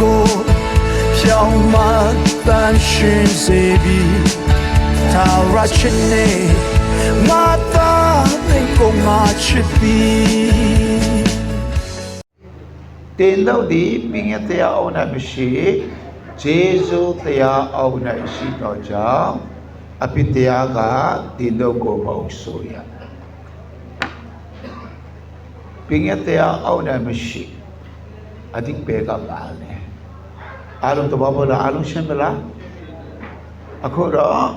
ကိုဖြောင်းမှတန်ရှင်စေပြီးထာဝရချစ်နေငါသားသိကုန်ငါချစ်ပြီးတင်တော့ဒီပြင်းရတရားအောင်၌မရှိဂျေဇုတရားအောင်၌ရှိတော့ကြောင့်အပိတရားကတင်တော့ကိုမဟုတ်ဆိုရပြင်းရတရားအောင်၌မရှိအဓိပ္ပာယ်ကပါလေ အားလုံးတဘောပေါ်လားအားလုံးရှင်းမလားအခုတော့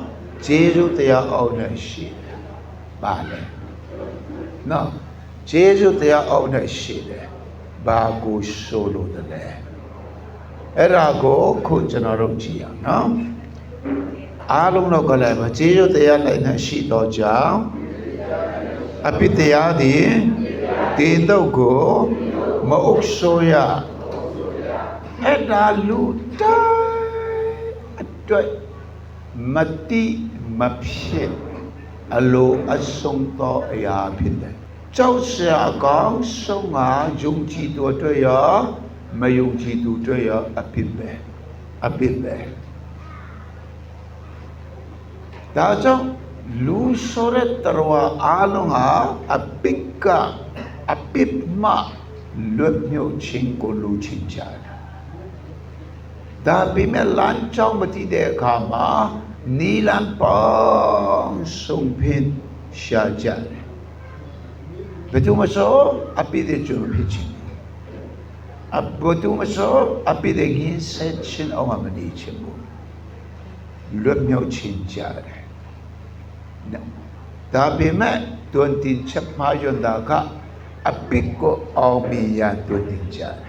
ဂျေဇုတရားအောင်၌ရှိတယ်ပါလေနော်ဂျေဇုတရားအောင်၌ရှိတယ်ဘာကိုဆိုလို့တလဲအဲ့ဒါကိုခုကျွန်တော်တို့ကြည့်အောင်နော်အားလုံးတော့ကလည်းမကျေးဇူးတရားလိုက်နဲ့ရှိတော့ကြောင်းအပိတရားသည်တင်တော့ကိုမအုပ်ဆိုးရ အဲ့ဒါလူတိုင်းအတွက်မတိမဖြစ်အလိုအဆုံးသောအရာဖြစ်တယ်ကြောက်စရာကောင်းဆုံးကယုံကြည်သူအတွက်ရောမယုံကြည်သူအတွက်ရောအပြစ်ပဲအပြစ်ပဲဒါကြောင့်လူဆိုတဲ့တော်အားလုံးဟာအပိကအပိမလွတ်မြောက်ခြင်းကိုလူချင်းကြတယ် ဒါပေမဲ့လမ်းကြောင်းမတည်တဲ့အခါမှာနီလန်ပေါင်းဆုံးဖြင့်ရှာကြတယ်ဘယ်သူမဆိုအပိတဲ့ကျွန်ဖြစ်ခြင်းအဘယ်သူမဆိုအပိတဲ့ကင်းဆက်ခြင်းအောင်မနေခြင်းဘူးလွတ်မြောက်ခြင်းကြတယ်ဒါပေမဲ့တွန်တင်ချက်မှာယွန်ဒါကအပိကိုအောင်မီရန်တွန်တင်ကြတယ်ကျန်စာမအပိအောင်မီရန်မတွန်တင်ဘူးကျန်စာမအပိအောင်မီဖို့ရန်တွန်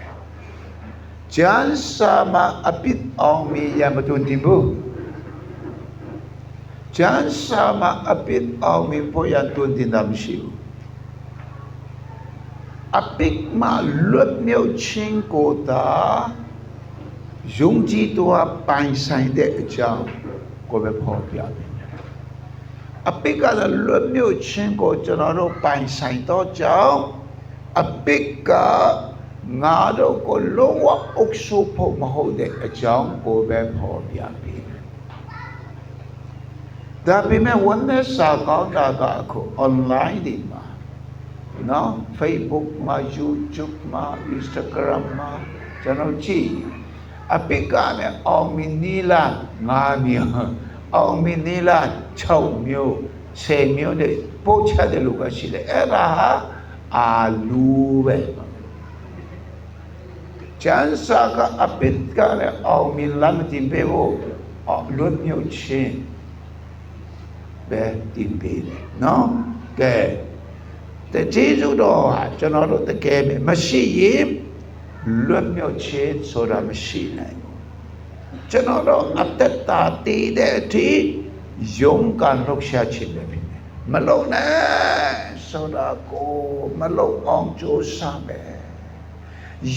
တင်တာမရှိဘူးအပိမလွတ်မြောက်ခြင်းကိုသာယုံကြည်တော်ပိုင်ဆိုင်တဲ့အကြောင်းကိုပဲဖော်ပြတယ်အပိကလည်းလွတ်မြောက်ခြင်းကိုကျွန်တော်တို့ပိုင်ဆိုင်တော့ကြောင်းအပိက ငါတို့ကိုလုံးဝအုပ်စိုးဖို့မဟုတ်တဲ့အကြောင်းကိုပဲဖော်ပြပြီးဒါပေမဲ့ဝန်နဲ့စာကောင်းတာကအခု online ဒီမှာနော် Facebook မှာ YouTube မှာ Instagram မှာကျွန်တော်ကြည့်အပိကနဲ့အောင်မီနီလာငါးမျိုးအောင်မီနီလာ6မျိုး10မျိုးနဲ့ပို့ချတဲ့လူကရှိတယ်အဲ့ဒါဟာအာလူပဲ ချန်စာကအပိကနဲ့အောင်မီလာမတင်ပေးဖို့အော်လွတ်မြောက်ခြင်းပဲတင်ပေးတယ်နော်ကဲတကျေးဇူးတော်ဟာကျွန်တော်တို့တကယ်ပဲမရှိရင်လွတ်မြောက်ခြင်းဆိုတာမရှိနိုင်ဘူးကျွန်တော်တို့အတ္တတာတည်တဲ့အထိယုံကန်လောက်ရှာခြင်းပဲဖြစ်တယ်မလုံးနဲ့ဆိုတာကိုမလုံးအောင်ကြိုးစားမယ်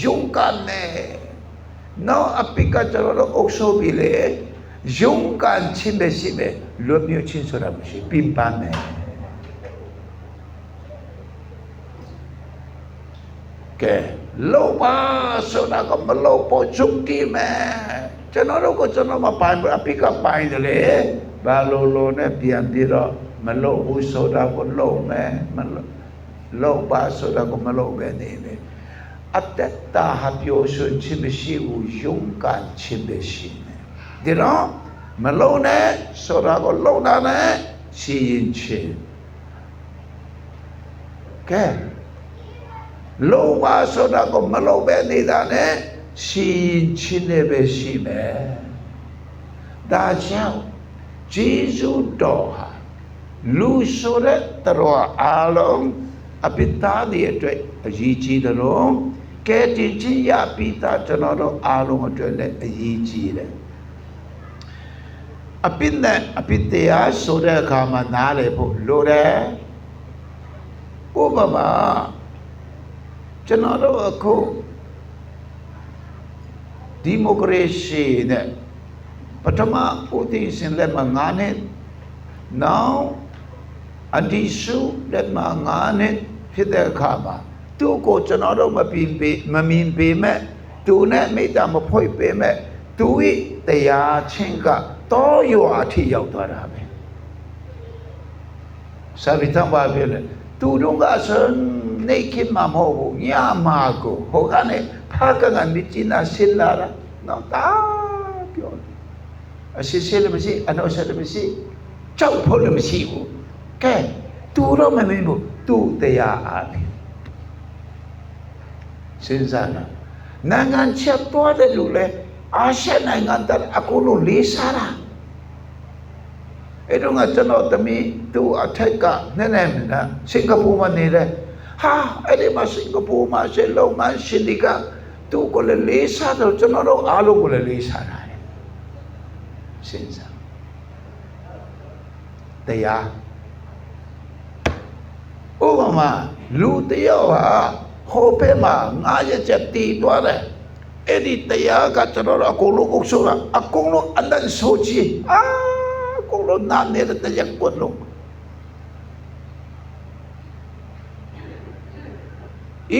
ယုံကန်နဲ့နော်အပိကကျွန်တော်တို့အုပ်စိုးပြီလေယုံကန်ခြင်းပဲရှိမယ်လွတ်မြောက်ခြင်းဆိုတာမရှိပြပန်းမယ်ကဲလောပါဆိုတာကမလောပေါ်ချုပ်တိမယ်ကျွန်တော်တို့ကကျွန်တော်မပိုင်ဘူးအပိကပိုင်တယ်လေဘာလို့လို့နဲ့ပြန်ပြီးတော့မလောဘူးဆိုတာကိုလောမယ်မလောလောပါဆိုတာကိုမလောပဲနေတယ် အတ္တတာဟာပြောဆိုခြင်းမရှိဘူးယုံကန်ခြင်းပဲရှိတယ်ဒီတော့မလုံးနဲ့ဆိုတာကိုလုံးတာနဲ့ရှိရင်ချင်းကဲလုံးပါဆိုတာကိုမလုံးပဲနေတာနဲ့ရှိရင်ချင်းနဲ့ပဲရှိမယ်ဒါကြောင့်ဂျေဇုတော်ဟာလူဆိုတဲ့တော်အားလုံးအပိသားတွေအတွက်အရေးကြီးတယ်လို့ ကဲတင်ချင်းရပြီးသားကျွန်တော်တို့အားလုံးအတွက်လည်းအရေးကြီးတယ်အပိနဲ့အပိတရားဆိုတဲ့အခါမှာနားလည်ဖို့လိုတယ်ဥပမာကျွန်တော်တို့အခုဒီမိုကရေစီနဲ့ပထမဦးသိန်းစင်လက်မှာ9နှစ်နောက်အဒီစုလက်မှာ9နှစ်ဖြစ်တဲ့အခါမှာ သူ့ကိုကျွန်တော်တို့မပြင်းပေမမြင်ပေမဲ့သူနဲ့မိတ္တမဖွင့်ပေးမဲ့သူဤတရားချင်းကတော့ရောအထိရောက်သွားတာပဲစာရိတ္တဘာပဲလေသူတို့ကစနေကိမမဟုတ်ဘူးညမာကိုဟိုကနေဖာကကမြချင်နာရှင်းလာတာတော့တာပြောတယ်အရှိရှိလည်းမရှိအနောက်ရှိလည်းမရှိကြောက်ဖို့လည်းမရှိဘူးကဲသူတော့မမင်းဘူးသူတရားအားဖြင့် စဉ်းစားလားနိုင်ငံချက်သွားတဲ့လူလဲအာရှနိုင်ငံတဲ့အကုန်လုံးလေးစားတာအဲ့တော့ငါကျွန်တော်သမီးသူ့အထက်ကနည်းနည်းနာစင်ကာပူမှာနေတယ်ဟာအဲ့ဒီမှာစင်ကာပူမှာရှေလုံးမရှင်ဒီကသူ့ကိုလည်းလေးစားတော့ကျွန်တော်တို့အားလုံးကိုလည်းလေးစားတာလေစဉ်းစားတရားဥပမာလူတယောက်ဟာ ဟိုဘက်မှာငါးရက်ချက်တည်သွားတယ်အဲ့ဒီတရားကကျွန်တော်တို့အကုန်လုံးအုပ်စိုးတာအကုန်လုံးအလန့်ဆိုချီအာအကုန်လုံးနာနေတဲ့တရားကိုလုံး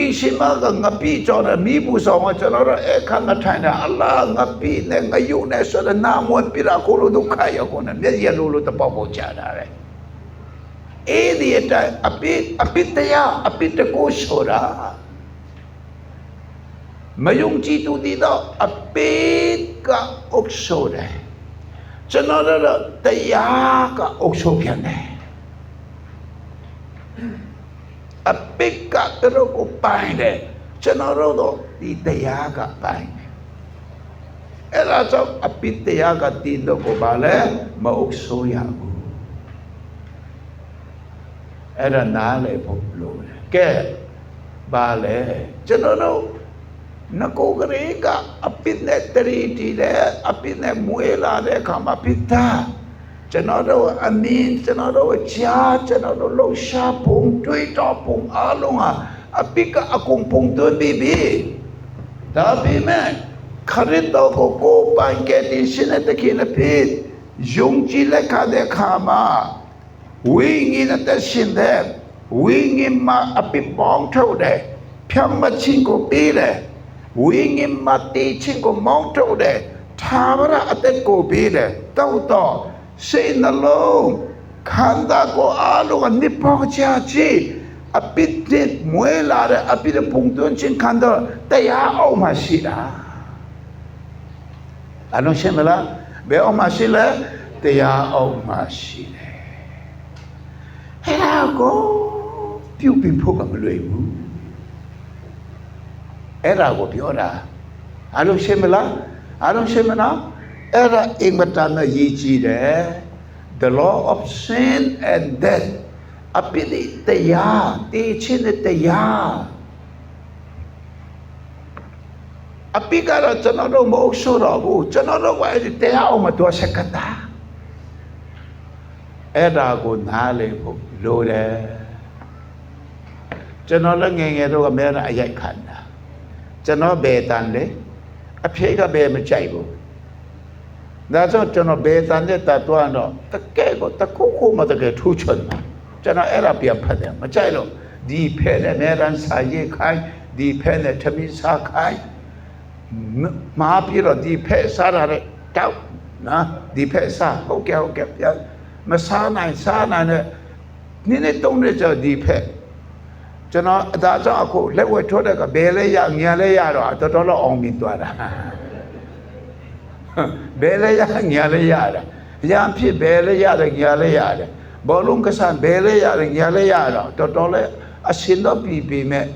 ဤရှိမကငါပြီကြောင့်မိဘူးဆောင်ကကျွန်တော်တို့အခါငါထိုင်တာအလ္လာဟ်ငါပြီနဲ့ငါယုံနဲ့ဆိုတဲ့နာမွေပြတာကိုလိုဒုက္ခရောက်နေမျက်ရလို့လို့တပေါက်ပေါက်ကြတာလေ အဲ့ဒီအတိုင်းအပိအပိတရားအပိတကိုဆိုတာမယုံကြည်သူဒီတော့အပိကအုပ်ဆိုးတယ်ကျွန်တော်တို့တရားကအုပ်ဆိုးပြန်တယ်အပိကတို့ကိုပိုင်တယ်ကျွန်တော်တို့ဒီတရားကပိုင်တယ်အဲ့ဒါကြောင့်အပိတရားကတည်တော့ကိုပါလဲမအုပ်ဆိုးရဘူး အဲ့ဒါနားလေဖို့လို့တယ်ကဲဘာလဲကျွန်တော်တို့နကိုကလေးကအပိနဲ့တရီတီတဲ့အပိနဲ့မွေလာတဲ့အခါမှာပိတာကျွန်တော်တို့အမင်းကျွန်တော်တို့ကြားကျွန်တော်တို့လှူရှားပုံတွေးတော်ပုံအလုံးဟာအပိကအကုန်ပုံတွေးပြီးပြီဒါပေမဲ့ခရစ်တော်ကိုကိုယ်ပိုင်ကတဲ့ရှင်တဲ့ကိနပိယုံကြည်လက်ခတဲ့ခါမှာ ဝိညာဉ်နဲ့သက်ရှင်တဲ့ဝိညာဉ်မှာအပိပေါင်းထုတ်တယ်ဖြတ်မချင်းကိုပေးတယ်ဝိညာဉ်မှာတည်ချင်းကိုမောင်းထုတ်တယ်သာဝရအသက်ကိုပေးတယ်တောက်တော့စိတ်နှလုံးခန္ဓာကိုယ်အလုံးကနေပေါချာချီအပိတဲ့မွေးလာတဲ့အပိတဲ့ပုံသွင်းချင်းခန္ဓာတရားအောင်မှရှိတာအလုံးရှင်းမလားဘယ်အောင်မှရှိလဲတရားအောင်မှရှိတယ်အဲ့ဒါ ကိုပြုတ်ပြီးဖို့ကမလွယ်ဘူးအဲ့ဒါကိုပြောတာအားလုံးရှင်းမလားအားလုံးရှင်းမလားအဲ့ဒါအင်မတန်နဲ့ရည်ကြီးတယ် the law of sin and death အပိဒီတရားတည်ခြင်းတဲ့တရားအပိကတော့ကျွန်တော်တို့မဟုတ်ဆိုတော့ဘူးကျွန်တော်တို့ကအဲ့ဒီတရားအောင်မတော်စကတာ အဲ့ဒါကိုနားလည်ဖို့လိုတယ်ကျွန်တော်လည်းငယ်ငယ်တော့အများနဲ့အရိုက်ခံတာကျွန်တော်ဘယ်တန်လဲအဖေကဘယ်မကြိုက်ဘူးဒါဆိုကျွန်တော်ဘယ်တန်တဲ့တတ်သွားတော့တကယ်ကိုတခုခုမတကယ်ထူးချွန်တာကျွန်တော်အဲ့ဒါပြန်ဖတ်တယ်မကြိုက်လို့ဒီဖဲနဲ့အများရန်စာရေးခိုင်းဒီဖဲနဲ့ထမင်းစားခိုင်းမာပြီးတော့ဒီဖဲစားရတဲ့တောက်နော်ဒီဖဲစားဟုတ်ကဲ့ဟုတ်ကဲ့ပြန် မစားနိုင်စားနိုင်တဲ့နည်းနည်းတုံးတဲ့ကြောင့်ဒီဖက်ကျွန်တော်အသာကြောင့်အခုလက်ဝဲထိုးတဲ့ကဘယ်လဲရညာလဲရတော့တော်တော်တော့အောင်မြင်သွားတာဘယ်လဲရညာလဲရတာရံဖြစ်ဘယ်လဲရတယ်ညာလဲရတယ်ဘောလုံးကစားဘယ်လဲရတယ်ညာလဲရတော့တော်တော်လဲအရှင်းတော့ပြီပြီမဲ့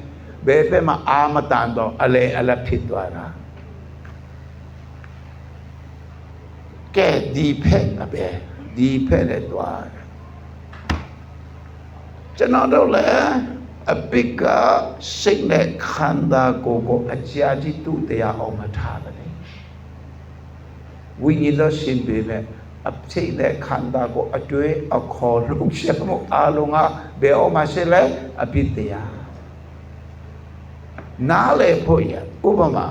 ဘယ်ဖက်မှာအာမတန်တော့အလဲအလတ်ဖြစ်သွားတာကဲဒီဖက်ကပဲ ဒီဖက်နဲ့သွားတယ်ကျွန်တော်တို့လည်းအပိကစိတ်နဲ့ခန္ဓာကိုယ်ကိုအကြာကြီးသူ့တရားအောင်မထားတယ်ဝိညာဉ်တော်ရှင်ပေမဲ့အစိတ်နဲ့ခန္ဓာကိုအတွေ့အခေါ်လုံးရှင်းမှုအလုံးကဘယ်အောင်မရှိလဲအပိတရားနားလေဖို့ရဥပမာ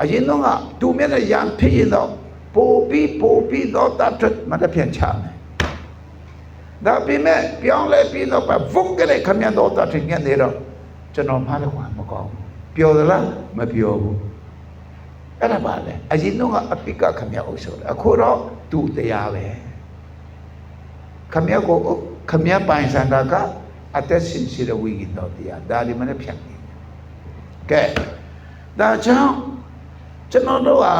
အရင်တော့ကသူမျက်နှာရံဖြစ်ရင်တော့ ပိုပြီးပိုပြီးတော့တတ်မတပြန်ချမယ်ဒါပေမဲ့ပြောင်းလဲပြီးတော့ဘုတ်ကလေးခမရတော့တတ်ငက်နေတော့ကျွန်တော်မှလည်းကွာမကောင်းဘူးပျော်သလားမပျော်ဘူးအဲ့ဒါပါလေအရင်တော့ကအပိကခမရအုပ်ချုပ်တယ်အခုတော့သူတရားပဲခမရကိုခမရပိုင်စန္ဒကအသက်ရှင်ရှိတဲ့ဝိညာဉ်တော်တရားဒါဒီမနဲ့ဖြတ်နေကဲဒါကြောင့်ကျွန်တော်တို့ဟာ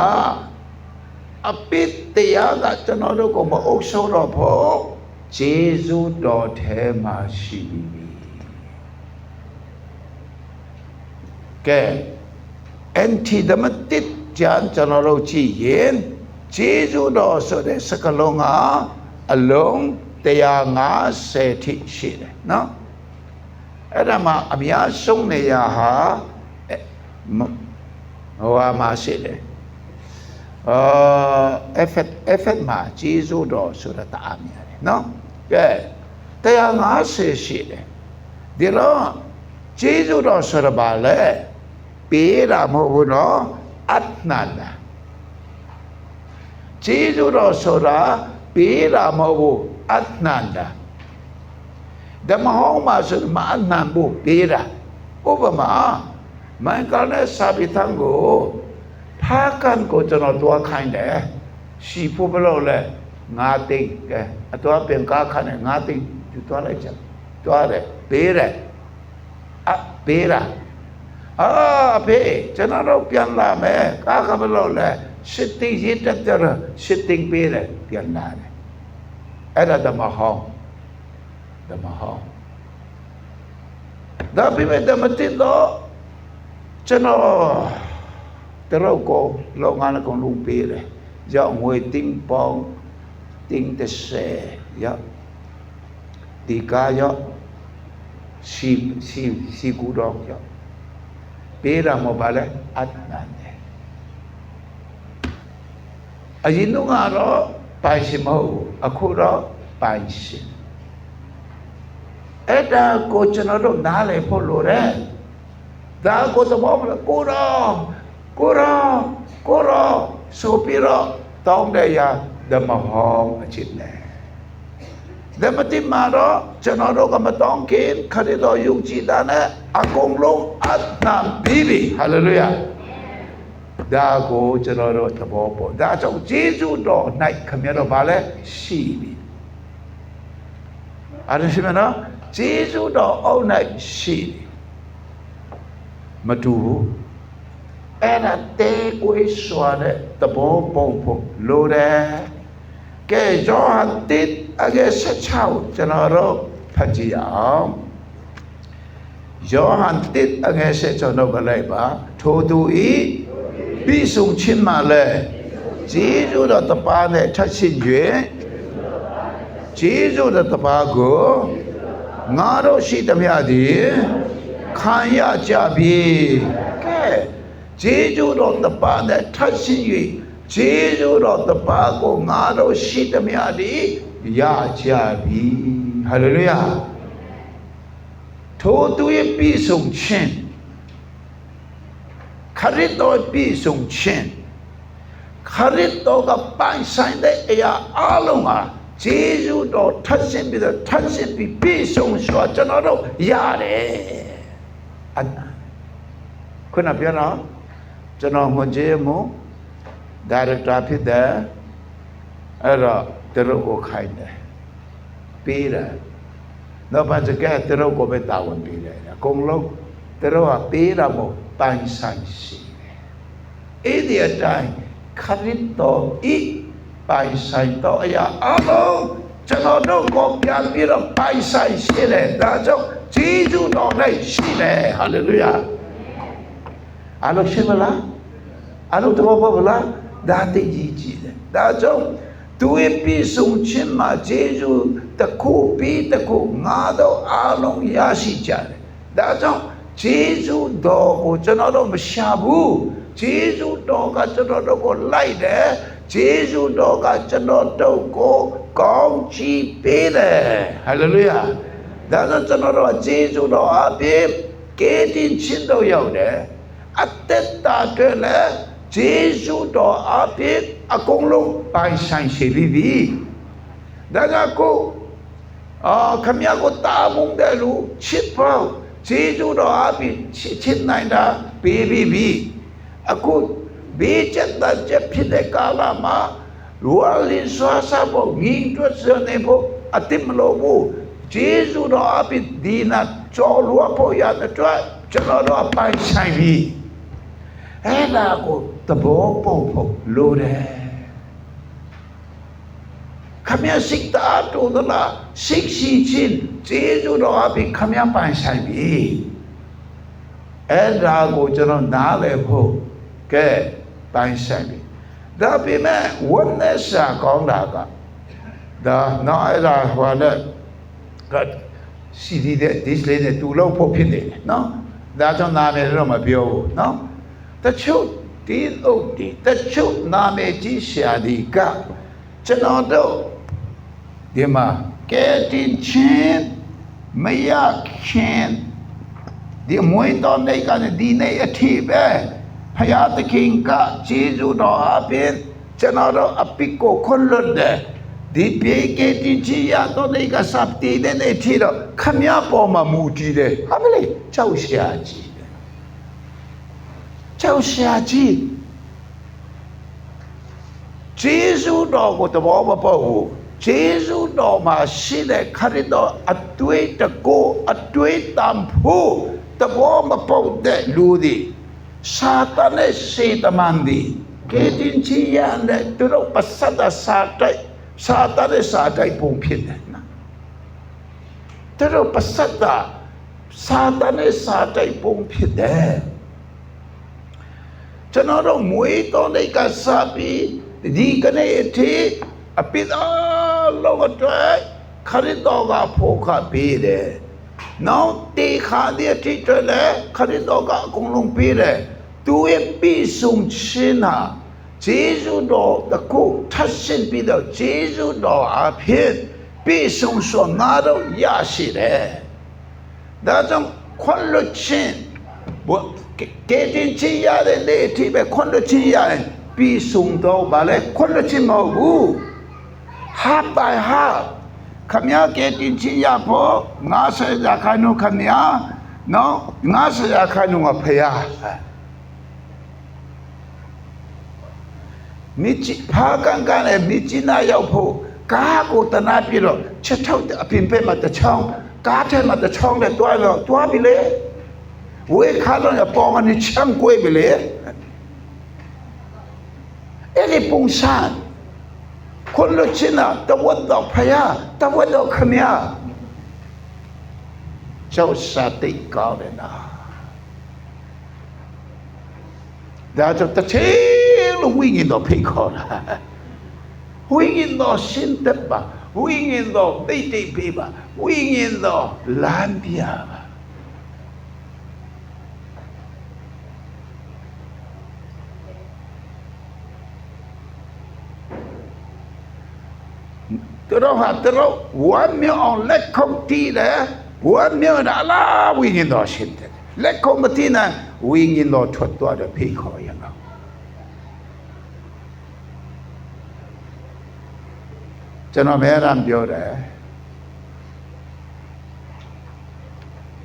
အပိတရားကကျွန်တော်တို့ကိုမအုပ်ချုပ်တော့ဖို့ဂျေဇုတော်ထဲမှာရှိပြီကဲ antidote ကျန်ကျွန်တော်တို့ကြည့်ရင်ဂျေဇုတော်ဆိုတဲ့စကလုံးကအလုံး150ထိရှိတယ်နော်အဲ့ဒါမှအများဆုံးနေရာဟာအဲ့မဟိုဟာမှာရှိတယ် အာ effort effort မှာဂျေဇုတော်ဆိုတာတအားများတယ်နော်ကဲ150ရှိတယ်ဒီတော့ဂျေဇုတော်ဆိုတာဘာလဲပေးတာမဟုတ်ဘူးနော်အတ္နန္ဒကျေးဇူးတော်ဆိုတာပေးတာမဟုတ်ဘူးအတ္နန္ဒဓမ္မဟောင်းမှာဆိုမအနန္ဘူးပေးတာဥပမာမင်္ဂလာစာပိသံကို ဖာကန်ကိုကျွန်တော်တွားခိုင်းတယ်ရှီဖို့ဘယ်လို့လဲငါသိန်းကဲအတော်ပင်ကားခနဲ့ငါသိန်းသူတွားလိုက်ကြတွားတယ်ပေးတယ်အပေးတာအာအဖေကျွန်တော်တို့ပြန်လာမယ်ကားကဘလို့လဲရှစ်တိရတက်တဲ့ရှစ်တင်ပေးတယ်ပြန်လာတယ်အဲ့ဒါဓမ္မဟောင်းဓမ္မဟောင်းဒါပေမဲ့ဓမ္မတိတော့ကျွန်တော် တရုတ်ကိုလောငါလည်းကုန်လုံးပေးတယ်ရောက်ငွေတင်းပေါင်းတင်းတစ်ဆယ်ရောက်ဒီကားရောက်စီစီစီကူတော့ရောက်ပေးတာမဟုတ်ပါလဲအတ္တနဲ့အရင်တော့ကတော့ပိုင်ရှင်မဟုတ်ဘူးအခုတော့ပိုင်ရှင်အဲ့ဒါကိုကျွန်တော်တို့နားလည်ဖို့လိုတယ်ဒါကိုသဘောမလားကိုရော ကိုရောကိုရောဆိုပြီးတော့တောင်းတဲ့ရာဓမ္မဟောင်းအချစ်နဲ့ဓမ္မတိမာတော့ကျွန်တော်တို့ကမတောင်းခင်ခရစ်တော်ယုံကြည်တာနဲ့အကုန်လုံးအတ္တပြီးပြီဟာလေလုယာဒါကိုကျွန်တော်တို့သဘောပေါက်ဒါကြောင့်ဂျေဇုတော်၌ခမရတော့ဗာလဲရှိပြီအားရရှိမနော်ဂျေဇုတော်အုပ်၌ရှိပြီမတူဘူး အဲ့ဒါတဲကိုစွာတဲ့သဘောပေါက်ဖို့လိုတယ်ကဲယောဟန်တစ်အငယ်16ကျွန်တော်တို့ဖတ်ကြည့်အောင်ယောဟန်တစ်အငယ်16တော့ကလိုက်ပါထိုသူဤပြီးဆုံးခြင်းမှလည်းဂျေဇုတော်တပါးနဲ့ထပ်ရှင်၍ဂျေဇုတော်တပါးကိုငါတို့ရှိသမျှသည်ခံရကြပြီကဲ ဂျေဇုတော်တပါးနဲ့ထပ်ရှင်၍ဂျေဇုတော်တပါးကိုငါတို့ရှိသမျှသည်ရကြပြီဟာလေလုယာထိုသူရဲ့ပြည်ဆုံးခြင်းခရစ်တော်ပြည်ဆုံးခြင်းခရစ်တော်ကပိုင်ဆိုင်တဲ့အရာအလုံးဟာဂျေဇုတော်ထပ်ရှင်ပြီးတော့ထပ်ရှင်ပြီးပြည်ဆုံးစွာကျွန်တော်တို့ရတယ်အနာခုနပြောတော့ ကျွန်တော်ငွန်ကျေးမှုဒါရတာဖြစ်တယ်အဲ့တော့သူတို့ကိုခိုင်းတယ်ပေးတယ်နောက်ပါစကဲသူတို့ကိုပဲတာဝန်ပေးတယ်အကုန်လုံးသူတို့ကပေးတာမဟုတ်ပိုင်ဆိုင်ရှိတယ်အဲ့ဒီအတိုင်းခရစ်တော်ဤပိုင်ဆိုင်တော်အရာအလုံးကျွန်တော်တို့ကိုပြန်ပြီးတော့ပိုင်ဆိုင်ရှိတယ်ဒါကြောင့်ဂျေဇုတော်၌ရှိတယ်ဟာလေလုယာအားလုံးရှိမလား အားလုံးတော့ပါဗလားဒါတိတ်ကြီးကြီးတယ်ဒါကြောင့်သူရဲ့ပြည်ဆုံးခြင်းမှာဂျေဇုတစ်ခုပြီးတစ်ခုငါတို့အားလုံးရရှိကြတယ်ဒါကြောင့်ဂျေဇုတော်ကိုကျွန်တော်တို့မရှာဘူးဂျေဇုတော်ကကျွန်တော်တို့ကိုလိုက်တယ်ဂျေဇုတော်ကကျွန်တော်တို့ကိုကောင်းချီးပေးတယ်ဟာလေလုယာဒါကြောင့်ကျွန်တော်တို့ကဂျေဇုတော်အပြင်ကဲတင်ချင်းတော့ရောက်တယ်အသက်တာတွေလည်း ဂျေဇုတော်အပြင်အကုန်လုံးပိုင်ဆိုင်ရှိပြီပြီဒါကြောင့်ကိုအာခမရကိုတာမုန်တယ်လို့ချစ်ပေါ့ဂျေဇုတော်အပြင်ချစ်ချစ်နိုင်တာပေးပြီးပြီအခုဘေးချက်တချက်ဖြစ်တဲ့ကာလမှာလူအလင်းစွာစားဖို့ငင်းတွက်စနေဖို့အတိမလို့ဘူးဂျေဇုတော်အပိဒီနာကျော်လွတ်ဖို့ရတဲ့အတွက်ကျွန်တော်တို့အပိုင်ဆိုင်ပြီ အဲ့ဒါကိုသဘောပေါက်ဖို့လိုတယ်ခမရစိတ်တာတိုးသလားစိတ်ရှိချင်းကျေးဇူးတော်အပြင်ခမရပိုင်ဆိုင်ပြီအဲ့ဒါကိုကျွန်တော်နားလည်ဖို့ကဲပိုင်ဆိုင်ပြီဒါပေမဲ့ဝတ်နဲ့စာကောင်းတာကဒါနော်အဲ့ဒါဟိုနဲ့ကစီဒီတဲ့ဒီစလေးနဲ့တူလို့ဖို့ဖြစ်နေတယ်နော်ဒါကြောင့်နာမည်တော့မပြောဘူးနော် တချို့ဒီဥဒီတချို့နာမည်ကြီးရှာဒီကကျွန်တော်တို့ဒီမှာကဲတင်ချင်းမရခင်ဒီမွေးတော်နေကနေဒီနေ့အထိပဲဖယားသခင်ကဂျေဇုတော်အပြင်ကျွန်တော်တို့အပိကိုခွန်လွတ်တယ်ဒီပြေကဲတင်ချီရတော့နေကစပ်တည်တဲ့နေ့ထိတော့ခမရပေါ်မှာမူတည်တယ်ဟာမလေးကြောက်ရှာကြီးတယ် ကြောက်ရှာကြီးဂျေဇုတော်ကိုတဘောမပေါ့ဘူးဂျေဇုတော်မှာရှိတဲ့ခရစ်တော်အတွေ့တကိုအတွေ့တံဖို့တဘောမပုတ်တဲ့လူသည်စာတန်နဲ့စေတမန်သည်ကဲတင်ချီရတဲ့သူတို့ပစဒစာတိုက်စာတန်နဲ့စာတိုက်ပုံဖြစ်တယ်နော်သူတို့ပစဒစာတန်နဲ့စာတိုက်ပုံဖြစ်တယ် ကျွန်တော်တို့မွေးတော်တဲ့ကစားပြီးဒီကနေ့အထိအပိဒါလုံးအတွက်ခရစ်တော်ကဖို့ခပေးတယ်။နောက်တေခါတဲ့တိကျလည်းခရစ်တော်ကအကုန်လုံးပေးတယ်။သူရဲ့ပြီးဆုံးခြင်းဟာဂျေဇုတော်တခုထပ်ဆင့်ပြီးတော့ဂျေဇုတော်အဖြစ်ပြီးဆုံးစွာငါတို့ရရှိတယ်။ဒါကြောင့်ခွန်လွတ်ခြင်းဘ ကဲတင်ချရတဲ့လေအထိပဲခွန်လွတ်ခြင်းရတယ်ပြီးဆုံးတော့ဗာလဲခွန်လွတ်ခြင်းမဟုတ်ဘူး။ half by half ခမရကဲတင်ချရဖို့90ရာခိုင်နှုန်းခမရနော်90ရာခိုင်နှုန်းကဖယားမြစ်ကြီးဖာကန်ကန်နဲ့မြစ်ကြီးနာရောက်ဖို့ကားကိုတနာပြတော့ချက်ထောက်တဲ့အပြင်ဘက်မှာတစ်ချောင်းကားထဲမှာတစ်ချောင်းနဲ့တွားတော့တွားပြီလေ ဝေခါလုံးရပေါ်ကနေချမ်းကွေးပြီလေအဲ့ဒီပုံစံคนละชิ้นอ่ะตะวันดอกพญาตะวันดอกขมยาเจ้าสติก้าวเลยนะဒါကြောင့်တစ်ချိန်လုံးဝိညာဉ်တော်ဖိတ်ခေါ်တာဝိညာဉ်တော်ရှင်းတတ်ပါဝိညာဉ်တော်သိတိတ်ပေးပါဝိညာဉ်တော်လမ်းပြပါသူ တို့ဟာသူတို့ဝမ်းမြောက်အောင်လက်ခုပ်တီးတယ်ဝမ်းမြောက်တာလားဝိညာဉ်တော်ရှင်းတယ်လက်ခုပ်မတီးနိုင်ဝိညာဉ်တော်ထွက်သွားတယ်ဖိတ်ခေါ်ရအောင်ကျွန်တော်မဲရံပြောတယ်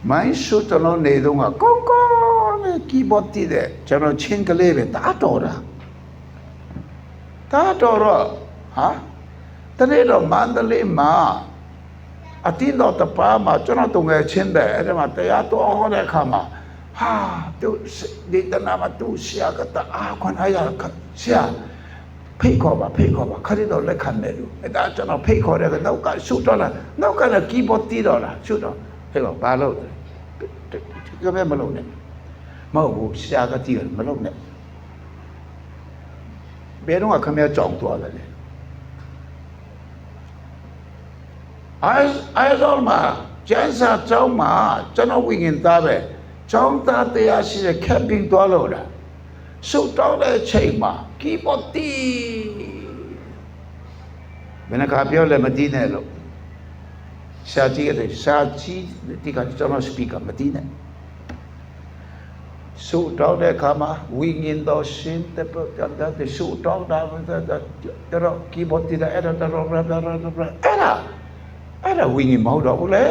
မိုင်းရှုတလုံးနေတော့ကောကောနဲ့ကီးဘုတ်တီးတယ်ကျွန်တော်ချင်းကလေးပဲတားတော်တာတားတော်တော့ဟာ တနေ့တော့မန္တလေးမှာအတိတော်တပါးမှာကျွန်တော်တုံငယ်ချင်းတယ်အဲ့ဒါမှာတရားတော်ဟောတဲ့အခါမှာဟာသူဒီတနာမှာသူဆရာကတအားခွန်အားရဆရာဖိတ်ခေါ်ပါဖိတ်ခေါ်ပါခရစ်တော်လက်ခံတယ်လို့အဲ့ဒါကျွန်တော်ဖိတ်ခေါ်တဲ့ကနောက်ကရှုတော့လာနောက်ကလည်းကီးဘုတ်တီးတော့လာရှုတော့ဟဲ့ပါဘာလို့လဲကမဲမလုပ်နဲ့မဟုတ်ဘူးဆရာကတီးတယ်မလုပ်နဲ့ဘယ်တော့ခမရကြောင်သွားတယ် အဲအဲတော့မှာကျန်းစာကျောင်းမှာကျွန်တော်ဝင်ရင်သားပဲကျောင်းသားတရားရှိတဲ့ကက်ပင်းသွားလို့လားဆုတ်တောင်းတဲ့အချိန်မှာကီးဘုတ်တီဘယ်နှခါပြောလဲမသိနဲ့လို့ရှာကြီးတဲ့ရှာကြီးဒီကကျွန်တော်စပီကာမသိနဲ့ဆုတ်တောင်းတဲ့အခါမှာဝိညာဉ်တော်ရှင်တဲ့ပတ်တဲ့ဆုတ်တောင်းတာတော့ကီးဘုတ်တီတဲ့အဲ့ဒါတော့အဲ့ဒါ အဲ့ဒါဝိညာဉ်မဟုတ်တော့ဘူးလေ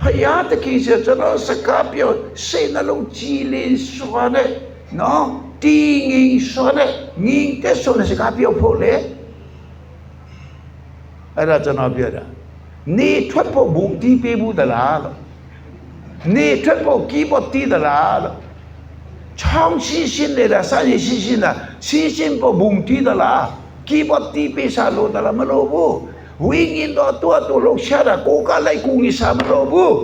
ဖယားတခင်ဆိုကျွန်တော်စကားပြောစိတ်နှလုံးကြည်လင်စွာနဲ့နော်တီငင်ဆိုတဲ့ငင်တဲ့ဆိုတဲ့စကားပြောဖို့လေအဲ့ဒါကျွန်တော်ပြောတာနေထွက်ဖို့ဘုံတီးပေးဘူးသလားလို့နေထွက်ဖို့ကီးဖို့တီးသလားလို့ချောင်းရှင်းရှင်းနေတာစာရင်းရှင်းရှင်းတာရှင်းရှင်းဖို့ဘုံတီးသလားကီးဖို့တီးပေးစားလို့သလားမလို့ဘူး ဝိညာဉ်တော်တော့တော့လောက်ရှာတာကိုယ်ကလိုက်ကူကြီးစားမလို့ဘူး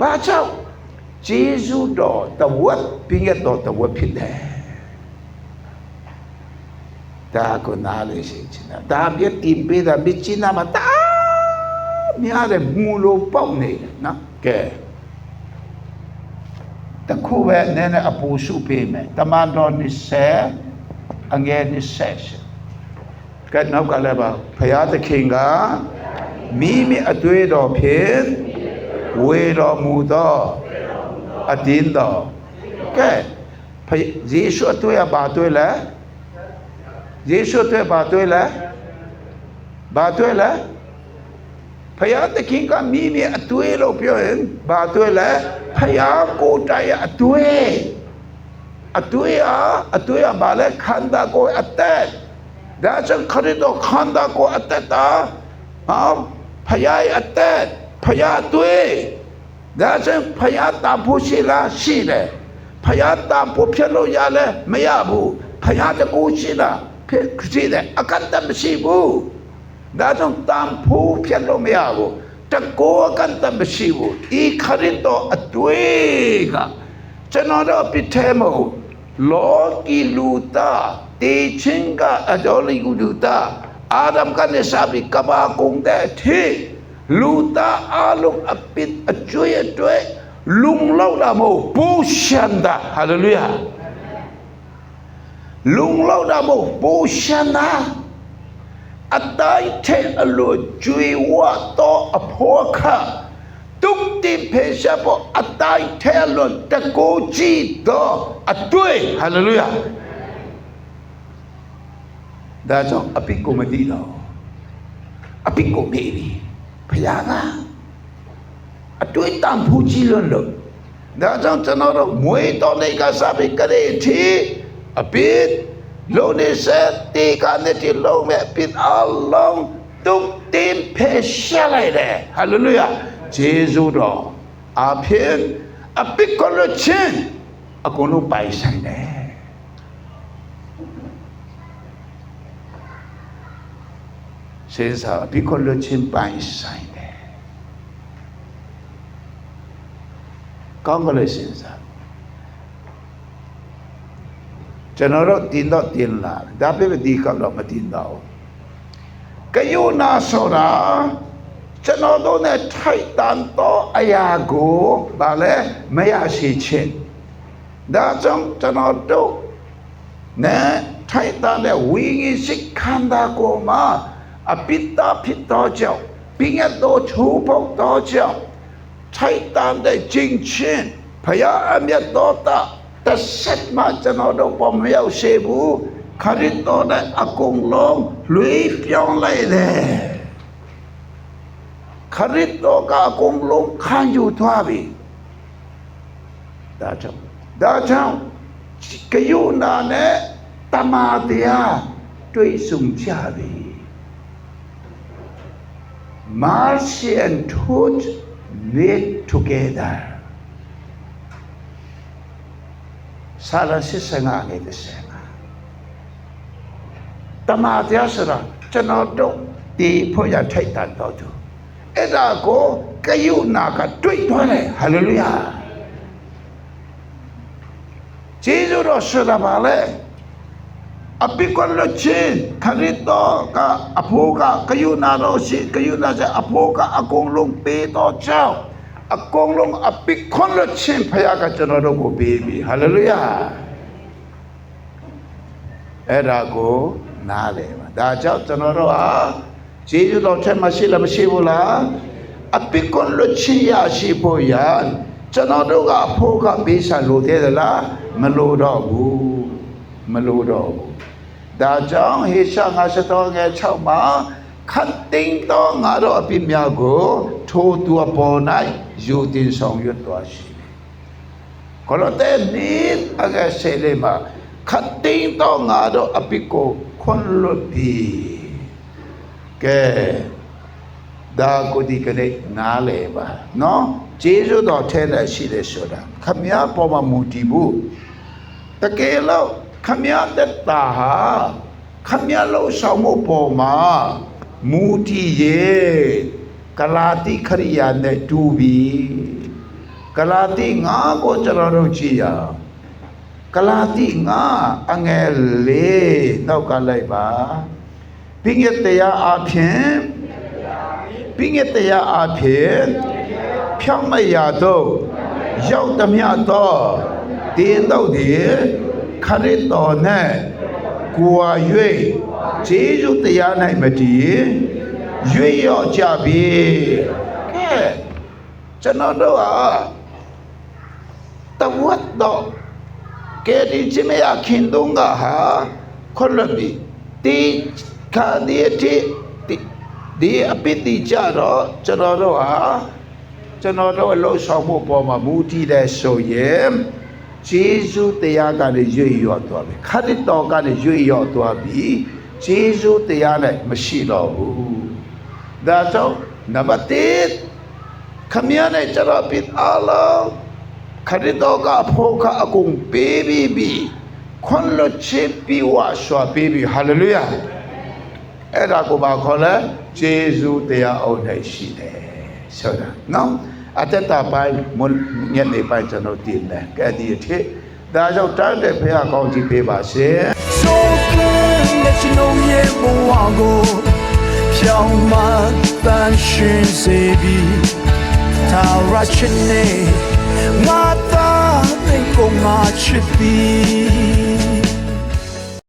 ဘာကြောင့်ဂျေဇုတော်တဝတ်ပြည့်ရတော်တဝတ်ဖြစ်တယ်ဒါကိုနားလေရှိချင်တာဒါပြတင်ပေးတာမြချင်တာမတာများတယ်မူလိုပေါက်နေတယ်နော်ကဲတခုပဲနည်းနည်းအပူစုပေးမယ်တမန်တော်20အငယ်20 ကဲနောက်ကလည်းပါဖရာသခင်ကမိမိအတွေ့တော်ဖြင့်ဝေတော်မူသောအတင်းတော်ကဲဖယေရှုအတွေ့အပါတွေ့လဲယေရှုအတွေ့ပါတွေ့လဲဘာတွေ့လဲဖယားတခင်ကမိမိအတွေ့လို့ပြောရင်ဘာတွေ့လဲဖယားကိုယ်တိုင်အတွေ့အတွေ့အားအတွေ့အပါလဲခန္ဓာကိုယ်အသက် ဒါကြောင့်ခရစ်တော်ခန္ဓာကိုယ်အသက်တာဟာဖယားရဲ့အသက်ဖယားအတွေ့ဒါကြောင့်ဖယားတာဖို့ရှိလားရှိတယ်ဖယားတာဖို့ဖြစ်လို့ရလဲမရဘူးဖယားတကူရှိလားဖြစ်ရှိတယ်အကန့်အသတ်မရှိဘူးဒါကြောင့်တန်ဖိုးဖြစ်လို့မရဘူးတကောကန်တမရှိဘူးဤခရစ်တော်အတွေ့ကကျွန်တော်တို့ပြထဲမဟုတ်လောကီလူသား တေချင်းကအတော်လီကူလူသားအာဒမ်ကနေစာဘီကဘာကုံတဲ့ထေလူသားအလုံးအပစ်အကျွေးအတွေ့လုံလောက်လာမို့ပူရှန်တာဟာလေလုယာလုံလောက်လာမို့ပူရှန်တာအတိုင်းထဲအလိုကျွေဝတော့အဖို့ခတုတ်တိဖေရှာပေါ်အတိုင်းထဲလွန်တကိုကြည့်တော့အတွေ့ဟာလေလုယာ ဒါကြောင့်အပိကိုမတိတော့အပိကိုမေးပြီဖယားကအတွေ့တန်ဖူးကြည့်လွန်းလို့ဒါကြောင့်ကျွန်တော်တို့မွေးတော်နေကစားပြီးကြတဲ့ချီအပိလုံးနေစတေကနေတီလုံးမဲ့ပင်အလုံးတုတ်တင်ဖေရှာလိုက်တယ်ဟာလေလုယာဂျေဇုတော်အဖေအပိကိုလချင်းအကုန်လုံးပိုင်ဆိုင်တယ် စေစာအပိကိုလချင်းပိုင်ဆိုင်တယ်ကောင်းကလေးစေစာကျွန်တော်တို့တင်တော့တင်လာတယ်ဒါပေမဲ့ဒီကတော့မတင်တော့ဘူးကယုနာဆိုတာကျွန်တော်တို့ ਨੇ ထိုက်တန်တော့အရာကိုဗာလဲမရရှိခြင်းဒါကြောင့်ကျွန်တော်တို့ ne ထိုက်တန်တဲ့ဝိညာဉ်စိတ်ခန္ဓာကိုယ်မှာ အပိတ္တဖြစ်တော့ကြောင့်ပြင်းရတော့ချိုးပေါက်တော့ကြောင့်ထိုက်တန်တဲ့ကျင့်ချင်းဖယားအမျက်တော်တာတဆက်မှကျွန်တော်တို့ပေါ်မရောက်ရှိဘူးခရစ်တော်နဲ့အကုန်လုံးလွေပြောင်းလိုက်တယ်ခရစ်တော်ကအကုန်လုံးခံယူသွားပြီဒါကြောင့်ဒါကြောင့်ကယုနာနဲ့တမာတရားတွေ့ဆုံကြပြီ Mercy and truth meet together စာလစစ်စငါငယ်တဲ့ဆင်ငါတမန်တရားဆိုတာကျွန်တော်တို့ဒီဖို့ရထိုက်တန်တော်သူအဲ့ဒါကိုကယုနာကတွေ့သွားတယ်ဟာလေလုယာဂျေဇုတော်ဆိုတာပါလေ အပိကောလချင်းခရစ်တော်ကအဖို့ကကယုနာတော်ရှိကယုနာကအဖို့ကအကုန်လုံးပေးတော်ကြောင်းအကုန်လုံးအပိခွန်လချင်းဖယားကကျွန်တော်တို့ကိုပေးပြီဟာလေလုယာအဲ့ဒါကိုနားလေပါဒါကြောင့်ကျွန်တော်တို့ဟာဂျေဇုတော်ထက်မရှိလားမရှိဘူးလားအပိခွန်လချင်းရရှိဖို့ရကျွန်တော်တို့ကအဖို့ကပေးစားလို့သေးသလားမလို့တော့ဘူးမလို့တော့ဘူး ဒါကြောင့်ဟေရှာငါစတော်ငယ်6မှာခတ်သိမ်းသောငါတို့အပြစ်များကိုထိုသူအပေါ်၌ယူတင်ဆောင်ရွက်တော်ရှိတယ်ခလတဲ့နိအကဆေလေမခတ်တင်းတော့ငါတော့အပိကိုခွန်လွတ်ပြီကဲဒါကိုဒီကနေ့နားလေပါနော်ဂျေဇုတော်ထဲနဲ့ရှိတယ်ဆိုတာခမည်းပေါ်မှာမူတည်ဖို့တကယ်လို့ ခမည်းတက်တာဟာခမည်းလို့ဆောင်မှုပေါ်မှာမူတည်ရဲ့ကလာတိခရိယာနဲ့တူပြီကလာတိငါကိုကျွန်တော်တို့ကြည့်ရအောင်ကလာတိငါအငယ်လေးနောက်ကလိုက်ပါပြင်းရတရားအဖြစ်ပြင်းရတရားအဖြစ်ဖြောင်းမရတော့ရောက်သမျှတော့တင်းတော့ဒီ ခရစ်တော်နဲ့ကိုယ်ဝ၍ခြေစုတရား၌မတည်ရွေ့ရော့ကြပြီကဲကျွန်တော်တို့ဟာတဝတ်တော့ကဲဒီချမေအခင်တုံးကဟာခွလဘီတီခါဒီတီတီဒီအပိတိကြတော့ကျွန်တော်တို့ဟာကျွန်တော်တို့လှုပ်ဆောင်မှုပေါ်မှာမူတည်တဲ့ဆိုရင် ဂျေဇုတရားကလည်းရွေ့ရော့သွားပြီခရစ်တော်ကလည်းရွေ့ရော့သွားပြီဂျေဇုတရားနဲ့မရှိတော့ဘူးဒါကြောင့်နံပါတ်1ခမရနဲ့ကျွန်တော်ပြအားလုံးခရစ်တော်ကအဖို့ကအကုန်ပေးပြီးပြီခွန်လွတ်ချစ်ပြီးဝါရွှာပေးပြီးဟာလေလုယာအဲ့ဒါကိုပါခေါ်လဲဂျေဇုတရားအုပ်၌ရှိတယ်ဆိုတာနော် အတ္တပိုင်းညနေပိုင်းကျွန်တော်တည်နေကဲဒီအထိဒါကြောင့်တန်းတဲ့ဖရာကောင်းကြီးပေးပါရှင် So good that you know me ဘဝကိုဖြောင်းမှတန်ရှင်စေပြီသာရချင်နေငါသားနဲ့ကိုငါချစ်သည်